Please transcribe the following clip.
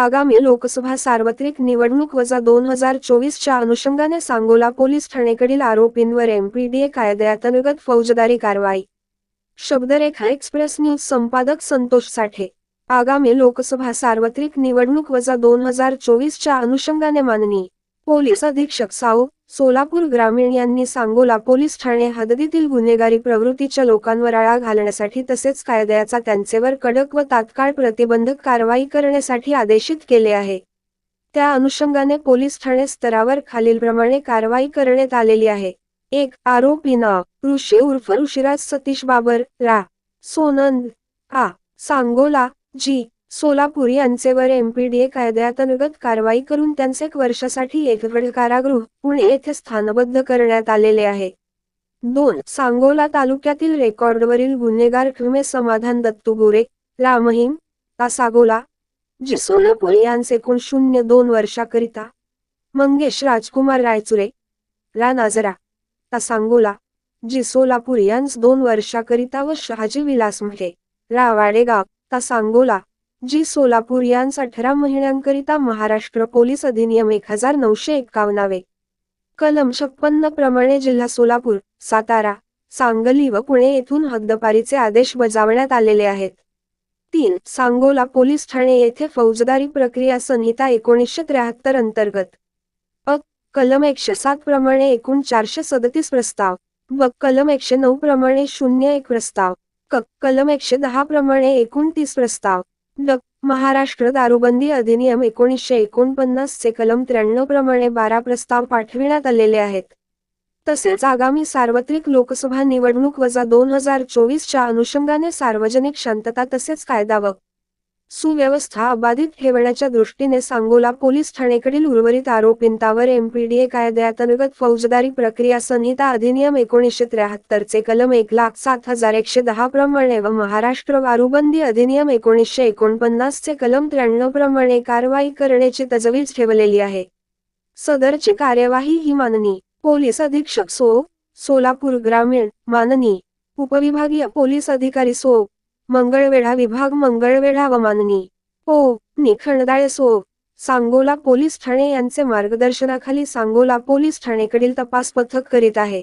आगामी लोकसभा सार्वत्रिक निवडणूक वजा दोन हजार चोवीसच्या अनुषंगाने सांगोला पोलीस ठाणेकडील आरोपींवर एमपीडीए कायद्याअंतर्गत फौजदारी कारवाई. शब्दरेखा एक्सप्रेस न्यूज संपादक संतोष साठे. आगामी लोकसभा सार्वत्रिक निवडणूक वजा दोन हजार चोवीसच्या अनुषंगाने माननीय पोलीस अधीक्षक साऊ सोलापूर ग्रामीण यांनी सांगोला पोलीस ठाणे हद्दीतील गुन्हेगारी प्रवृत्तीच्या लोकांवर आळा घालण्यासाठी तसेच कायद्याचा त्यांचेवर कडक व तात्काळ प्रतिबंधक कारवाई करण्यासाठी आदेशित केले आहे. त्या अनुषंगाने पोलीस ठाणे स्तरावर खालीलप्रमाणे कारवाई करण्यात आलेली आहे. एक आरोपी नाव ऋषी उर्फ ऋषिराज सतीश बाबर रा सोनंद आ सांगोला जी सोलापूर यांचेवर एमपीडीए कायद्याअंतर्गत कारवाई करून त्यांचे एक वर्षासाठी एकवड कारागृह पुणे येथे स्थानबद्ध करण्यात आलेले आहे. दोन सांगोला तालुक्यातील रेकॉर्डवरील गुन्हेगार खुमे समाधान दत्तू गोरे रामहीम तासागोला जी सोलापूर यांचे एकूण शून्य दोन वर्षाकरिता मंगेश राजकुमार रायचुरे रा नाजरा ता सांगोला जी सोलापूर यांस दोन वर्षाकरिता व शहाजी विलास म्हटे रा वाडेगाव ता सांगोला जी सोलापूर यांस अठरा महिन्यांकरिता महाराष्ट्र पोलीस अधिनियम एक हजार नऊशे एक्कावन्नावे कलम छप्पन्न प्रमाणे जिल्हा सोलापूर सातारा सांगली व पुणे येथून हद्दपारीचे आदेश बजावण्यात आलेले आहेत. तीन सांगोला पोलीस ठाणे येथे फौजदारी प्रक्रिया संहिता एकोणीसशे त्र्याहत्तर अंतर्गत. अ कलम एकशे सात प्रमाणे एकूण चारशे सदतीस प्रस्ताव व कलम एकशे नऊ प्रमाणे शून्य एक प्रस्ताव. क कलम एकशे दहा प्रमाणे एकूण तीस प्रस्ताव. महाराष्ट्र दारूबंदी अधिनियम एकोणीसशे एकोणपन्नास चे कलम त्र्याण्णव प्रमाणे बारा प्रस्ताव पाठविण्यात आलेले आहेत. तसेच आगामी सार्वत्रिक लोकसभा निवडणूक वजा दोन हजार चोवीसच्या अनुषंगाने सार्वजनिक शांतता तसेच कायदा व सुव्यवस्था अबाधित ठेवण्याच्या दृष्टीने सांगोला पोलीस ठाणेकडील उर्वरित आरोपींतावर एमपीडीए कायद्याअंतर्गत फौजदारी प्रक्रिया संहिता अधिनियम एकोणीसशे त्र्याहत्तर चे कलम एक लाख सात हजार एकशे दहा प्रमाणे व महाराष्ट्र वारुबंदी अधिनियम एकोणीसशे एकोणपन्नास चे कलम त्र्याण्णव प्रमाणे कारवाई करण्याची तजवीज ठेवलेली आहे. सदरची कार्यवाही ही माननी पोलीस अधीक्षक सो सोलापूर ग्रामीण माननी उपविभागीय पोलीस अधिकारी सो मंगळवेढा विभाग मंगळवेढा व माननी ओ हो, निखंडाळे सो. सांगोला पोलीस ठाणे यांचे मार्गदर्शनाखाली सांगोला पोलीस ठाणेकडील तपास पथक करीत आहे.